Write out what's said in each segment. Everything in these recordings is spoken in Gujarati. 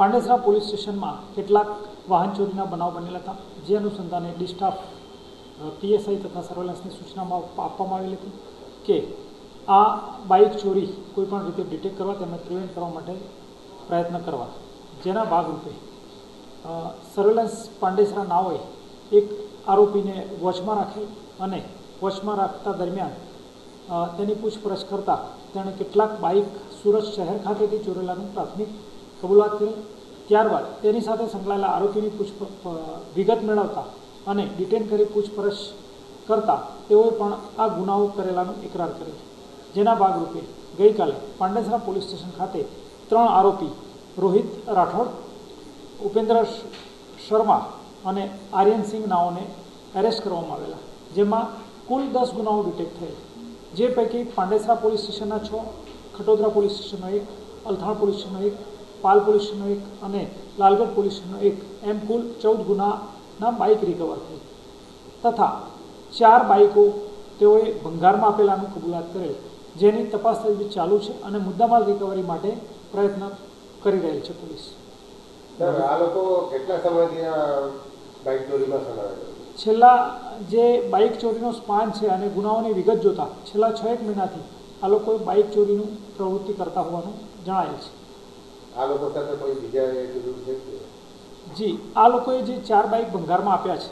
પાંડેસરા પોલીસ સ્ટેશનમાં કેટલાક વાહન ચોરીના બનાવ બનેલા હતા. જે અનુસંધાને ડિસ્ટાફ પીએસઆઈ તથા સર્વેલન્સની સૂચનામાં આપવામાં આવેલી હતી કે આ બાઇક ચોરી કોઈપણ રીતે ડિટેક્ટ કરવા તેમને પ્રિવેન્ટ કરવા માટે પ્રયત્ન કરવા. જેના ભાગરૂપે સર્વેલન્સ પાંડેસરા નાઓએ એક આરોપીને વોચમાં રાખી અને વોચમાં રાખતા દરમિયાન તેની પૂછપરછ કરતાં તેણે કેટલાક બાઇક સુરત શહેર ખાતેથી ચોરેલાનું પ્રાથમિક કબૂલાત કરી. ત્યારબાદ તેની સાથે સંકળાયેલા આરોપીની પૂછ વિગત મેળવતા અને ડિટેન કરી પૂછપરછ કરતા તેઓએ પણ આ ગુનાઓ કરેલાનો ઇકરાર છે. જેના ભાગરૂપે ગઈકાલે પાંડેસરા પોલીસ સ્ટેશન ખાતે ત્રણ આરોપી રોહિત રાઠોડ, ઉપેન્દ્ર શર્મા અને આર્યનસિંહ નાઓને એરેસ્ટ કરવામાં આવેલા, જેમાં કુલ દસ ગુનાઓ ડિટેક્ટ થયેલ જે પૈકી પાંડેસરા પોલીસ સ્ટેશનના છ, ખટોદરા પોલીસ સ્ટેશનનો એક, અલથાણ પોલીસ સ્ટેશનનો એક પાલ પોલીસનો એક અને લાલગઢ પોલીસનો એક એમ કુલ ચૌદ ગુનાના બાઇક રિકવર થઈ તથા ચાર બાઇકો તેઓએ ભંગારમાં આપેલાનું કબૂલાત કરેલ જેની તપાસ તજવીજ ચાલુ છે અને મુદ્દામાલ રિકવરી માટે પ્રયત્ન કરી રહેલ છે પોલીસ. આ લોકો કેટલા સમયથી બાઇક ચોરીમાં સંકળાયેલા છેલ્લા જે બાઇક ચોરીનો સ્પાન છે અને ગુનાઓની વિગત જોતા છેલ્લા છ એક મહિનાથી આ લોકોએ બાઇક ચોરીનું પ્રવૃત્તિ કરતા હોવાનું જણાયેલ છે. આ લોકો સાથે કોઈ બીજા એ છે જી આ લોકોએ જે ચાર બાઇક ભંગારમાં આપ્યા છે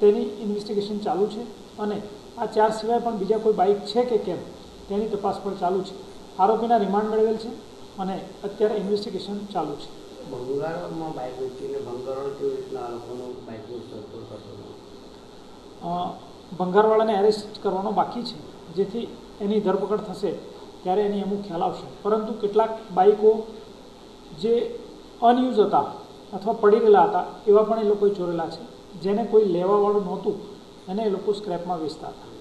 તેની ઇન્વેસ્ટિગેશન ચાલુ છે અને આ ચાર સિવાય પણ બીજા કોઈ બાઇક છે કે કેમ તેની તપાસ પણ ચાલુ છે. આરોપીના રિમાન્ડ મેળવેલ છે અને અત્યારે ઇન્વેસ્ટિગેશન ચાલુ છે. ભંગારમાં બાઇક વેચીને ભંગારો કેવી રીતના આ લોકોનો બાઇકનો કરતો ભંગારવાળાને એરેસ્ટ કરવાનો બાકી છે. જેથી એની ધરપકડ થશે ત્યારે એની અમુક ખ્યાલ આવશે. પરંતુ કેટલાક બાઇકો જે અનયુઝ હતા અથવા પડી રહેલા હતા, એવા પણ એ લોકોએ ચોરેલા છે. જેને કોઈ લેવાવાળું નહોતું એને એ લોકો સ્ક્રેપમાં વેચતા હતા.